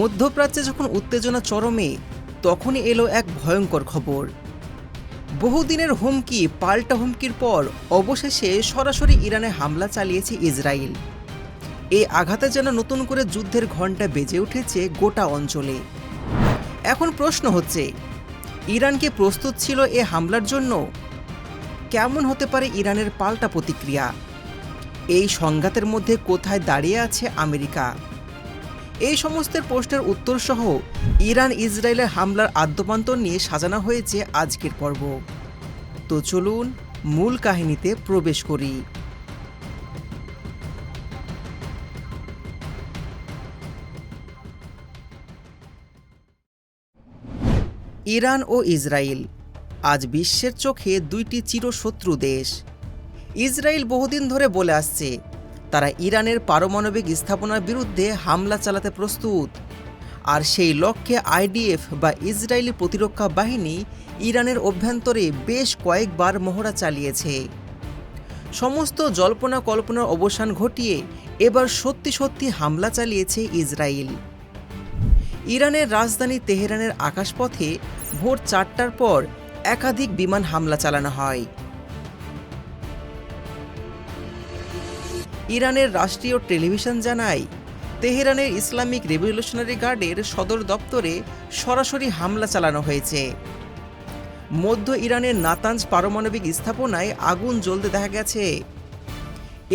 মধ্যপ্রাচ্যে যখন উত্তেজনা চরমে, তখনই এলো এক ভয়ঙ্কর খবর। বহুদিনের হুমকি, পাল্টা হুমকির পর অবশেষে সরাসরি ইরানে হামলা চালিয়েছে ইসরায়েল। এই আঘাতে যেন নতুন করে যুদ্ধের ঘণ্টা বেজে উঠেছে গোটা অঞ্চলে। এখন প্রশ্ন হচ্ছে, ইরান কি প্রস্তুত ছিল এ হামলার জন্য? কেমন হতে পারে ইরানের পাল্টা প্রতিক্রিয়া? এই সংঘাতের মধ্যে কোথায় দাঁড়িয়ে আছে আমেরিকা? এই সমস্ত প্রশ্নের উত্তর সহ ইরান ইসরায়েলের হামলার আদ্যপান্তর নিয়ে সাজানো হয়েছে আজকের পর্ব। তো চলুন মূল কাহিনীতে প্রবেশ করি। ইরান ও ইসরায়েল, আজ বিশ্বের চোখে দুইটি চিরশত্রু দেশ। ইসরায়েল বহুদিন ধরে বলে আসছে তারা ইরানের পারমাণবিক স্থাপনার বিরুদ্ধে হামলা চালাতে প্রস্তুত। আর সেই লক্ষ্যে আইডিএফ বা ইসরায়েলি প্রতিরক্ষা বাহিনী ইরানের অভ্যন্তরে বেশ কয়েকবার মহড়া চালিয়েছে। সমস্ত জল্পনা কল্পনার অবসান ঘটিয়ে এবার সত্যি সত্যি হামলা চালিয়েছে ইসরায়েল। ইরানের রাজধানী তেহরানের আকাশপথে ভোর চারটার পর একাধিক বিমান হামলা চালানো হয়। ইরানের রাষ্ট্রীয় টেলিভিশন জানায়, তেহরানের ইসলামিক রেভলিউশনারি গার্ডের সদর দপ্তরে সরাসরি হামলা চালানো হয়েছে। মধ্য ইরানের নাতাঞ্জ পারমাণবিক স্থাপনায় আগুন জ্বলতে দেখা গেছে।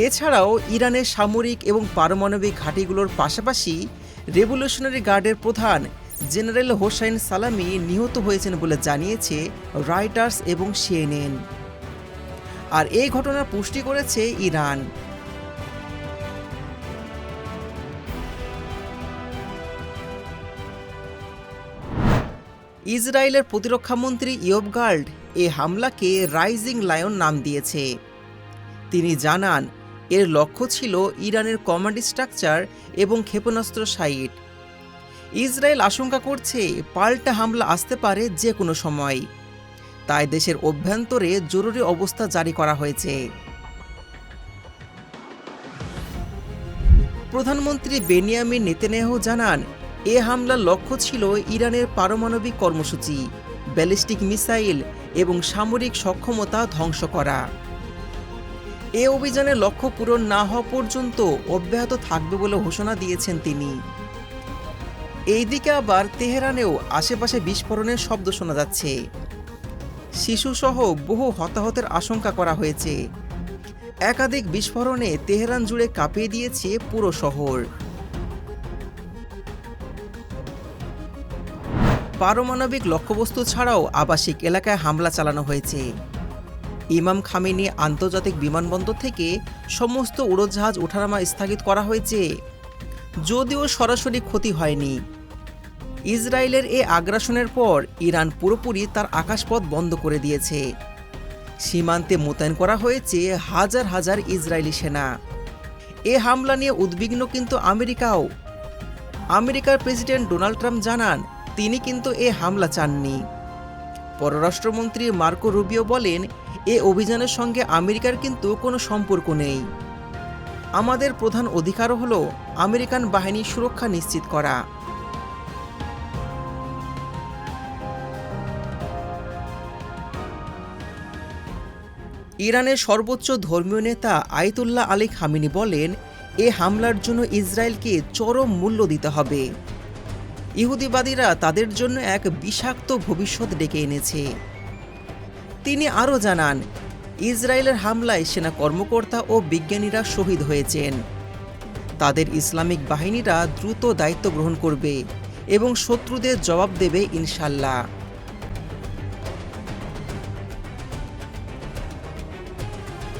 এছাড়াও ইরানের সামরিক এবং পারমাণবিক ঘাঁটিগুলোর পাশাপাশি রেভলিউশনারি গার্ডের প্রধান জেনারেল হোসাইন সালামি নিহত হয়েছেন বলে জানিয়েছে রাইটার্স এবং সিএনএন। আর এই ঘটনার পুষ্টি করেছে ইরান। ইসরায়েলের প্রতিরক্ষামন্ত্রী ইয়ব গার্ড এ হামলাকে রাইজিং লায়ন নাম দিয়েছে। তিনি জানান, এর লক্ষ্য ছিল ইরানের কমান্ড স্ট্রাকচার এবং ক্ষেপণাস্ত্র সাইট। ইসরায়েল আশঙ্কা করছে, পাল্টা হামলা আসতে পারে যে কোনো সময়। তাই দেশের অভ্যন্তরে জরুরি অবস্থা জারি করা হয়েছে। প্রধানমন্ত্রী বেনিয়ামিন নেতেনেয়াহু জানান এ হামলার লক্ষ্য ছিল ইরানের পারমাণবিক কর্মসূচি, ব্যালিস্টিক মিসাইল এবং সামরিক সক্ষমতা ধ্বংস করা। এ অভিযানের লক্ষ্য পূরণ না হওয়া পর্যন্ত অব্যাহত থাকবে বলে ঘোষণা দিয়েছেন তিনি। এইদিকে আবার তেহরানেও আশেপাশে বিস্ফোরণের শব্দ শোনা যাচ্ছে। শিশুসহ বহু হতাহতের আশঙ্কা করা হয়েছে। একাধিক বিস্ফোরণে তেহরান জুড়ে কাঁপিয়ে দিয়েছে পুরো শহর। পারমাণবিক লক্ষ্যবস্তু ছাড়াও আবাসিক এলাকায় হামলা চালানো হয়েছে। ইমাম খামেনি আন্তর্জাতিক বিমানবন্দর থেকে সমস্ত উড়োজাহাজ ওঠানামা স্থগিত করা হয়েছে। যদিও সরাসরি ক্ষতি হয়নি। ইসরায়েলের এ আগ্রাসনের পর ইরান পুরোপুরি তার আকাশপথ বন্ধ করে দিয়েছে। সীমান্তে মোতায়েন করা হয়েছে হাজার হাজার ইসরায়েলি সেনা। এ হামলা নিয়ে উদ্বিগ্ন কিন্তু আমেরিকাও। আমেরিকার প্রেসিডেন্ট ডোনাল্ড ট্রাম্প জানান তিনি কিন্তু এ হামলা চাননি। পররাষ্ট্রমন্ত্রী মার্কো রুবিও বলেন, এ অভিযানের সঙ্গে আমেরিকার কিন্তু কোনো সম্পর্ক নেই। আমাদের প্রধান অধিকারও হল আমেরিকান বাহিনীর সুরক্ষা নিশ্চিত করা। ইরানের সর্বোচ্চ ধর্মীয় নেতা আয়তুল্লাহ আলী খামিনি বলেন, এ হামলার জন্য ইসরায়েলকে চরম মূল্য দিতে হবে। ইহুদিবাদীরা তাদের জন্য এক বিষাক্ত ভবিষ্যৎ ডেকে এনেছে। তিনি আরও জানান, ইসরায়েলের হামলায় সেনা কর্মকর্তা ও বিজ্ঞানীরা শহীদ হয়েছেন। তাদের ইসলামিক বাহিনীরা দ্রুত দায়িত্ব গ্রহণ করবে এবং শত্রুদের জবাব দেবে ইনশাল্লাহ।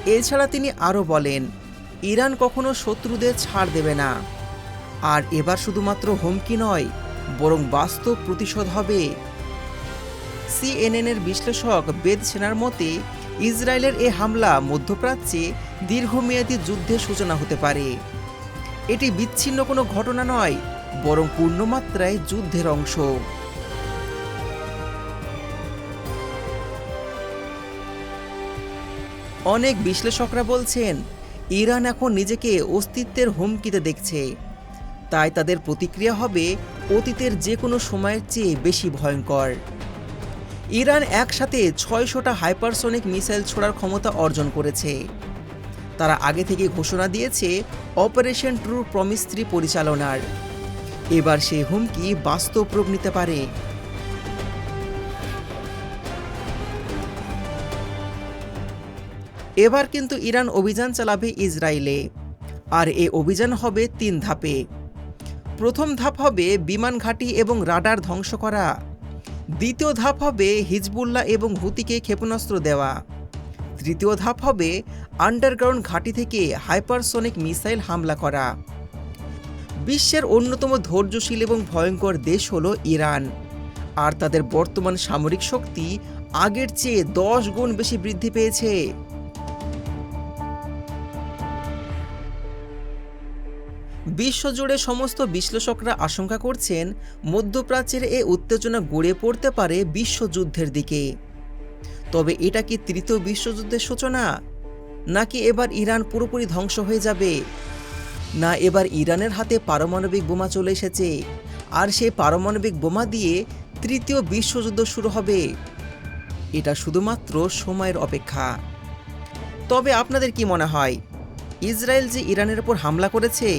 এছাড়া তিনি আরও বলেন, ইরান কখনো শত্রুদের ছাড় দেবে না। আর এবার শুধুমাত্র হুমকি নয় বরং বাস্তব প্রতিশোধ হবে। সিএনএনের বিশ্লেষক বেদ সেনার মতে, ইসরায়েলের এ হামলা মধ্যপ্রাচ্যে দীর্ঘমেয়াদী যুদ্ধের সূচনা হতে পারে। এটি বিচ্ছিন্ন কোনো ঘটনা নয়, বরং পূর্ণমাত্রায় যুদ্ধের অংশ। অনেক বিশ্লেষকরা বলছেন, ইরান এখন নিজেকে অস্তিত্বের হুমকিতে দেখছে। তাই তাদের প্রতিক্রিয়া হবে অতীতের যে কোনো সময়ের চেয়ে বেশি ভয়ঙ্কর। ইরান একসাথে ছয়শোটা হাইপারসনিক মিসাইল ছোড়ার ক্ষমতা অর্জন করেছে। তারা আগে থেকে ঘোষণা দিয়েছে অপারেশন ট্রু প্রমিস থ্রি পরিচালনার। এবার সেই হুমকি বাস্তব রূপ নিতে পারে। এবার কিন্তু ইরান অভিযান চালাবে ইসরায়েলে। আর এ অভিযান হবে তিন ধাপে। প্রথম ধাপ হবে বিমান ঘাঁটি এবং রাডার ধ্বংস করা। দ্বিতীয় ধাপ হবে হিজবুল্লাহ এবং হুতিকে ক্ষেপণাস্ত্র দেওয়া। তৃতীয় ধাপ হবে আন্ডারগ্রাউন্ড ঘাঁটি থেকে হাইপারসনিক মিসাইল হামলা করা। বিশ্বের অন্যতম ধৈর্যশীল এবং ভয়ঙ্কর দেশ হল ইরান। আর তাদের বর্তমান সামরিক শক্তি আগের চেয়ে দশ গুণ বেশি বৃদ্ধি পেয়েছে। বিশ্বজুড়ে সমস্ত বিশ্লেষকরা আশঙ্কা করছেন, মধ্যপ্রাচ্যের এ উত্তেজনা গড়ে পড়তে পারে বিশ্বযুদ্ধের দিকে। তবে এটা কি তৃতীয় বিশ্বযুদ্ধের সূচনা? নাকি এবার ইরান পুরোপুরি ধ্বংস হয়ে যাবে? না, এবার ইরানের হাতে পারমাণবিক বোমা চলে এসেছে। আর সেই পারমাণবিক বোমা দিয়ে তৃতীয় বিশ্বযুদ্ধ শুরু হবে। এটা শুধুমাত্র সময়ের অপেক্ষা। তবে আপনাদের কি মনে হয়, ইসরায়েল যে ইরানের উপর হামলা করেছে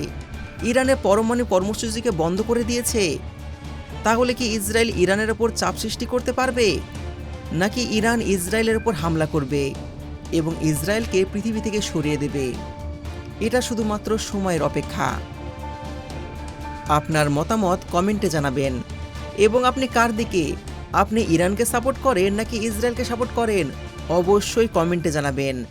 ইরানের পরমাণু কর্মসূচিকে বন্ধ করে দিয়েছে। তাহলে কি ইসরায়েল ইরানের ওপর চাপ সৃষ্টি করতে পারবে? নাকি ইরান ইসরায়েলের ওপর হামলা করবে এবং ইসরায়েলকে পৃথিবী থেকে সরিয়ে দেবে? এটা শুধুমাত্র সময়ের অপেক্ষা। আপনার মতামত কমেন্টে জানাবেন। এবং আপনি কার দিকে? আপনি ইরানকে সাপোর্ট করেন নাকি ইসরায়েলকে সাপোর্ট করেন? অবশ্যই কমেন্টে জানাবেন।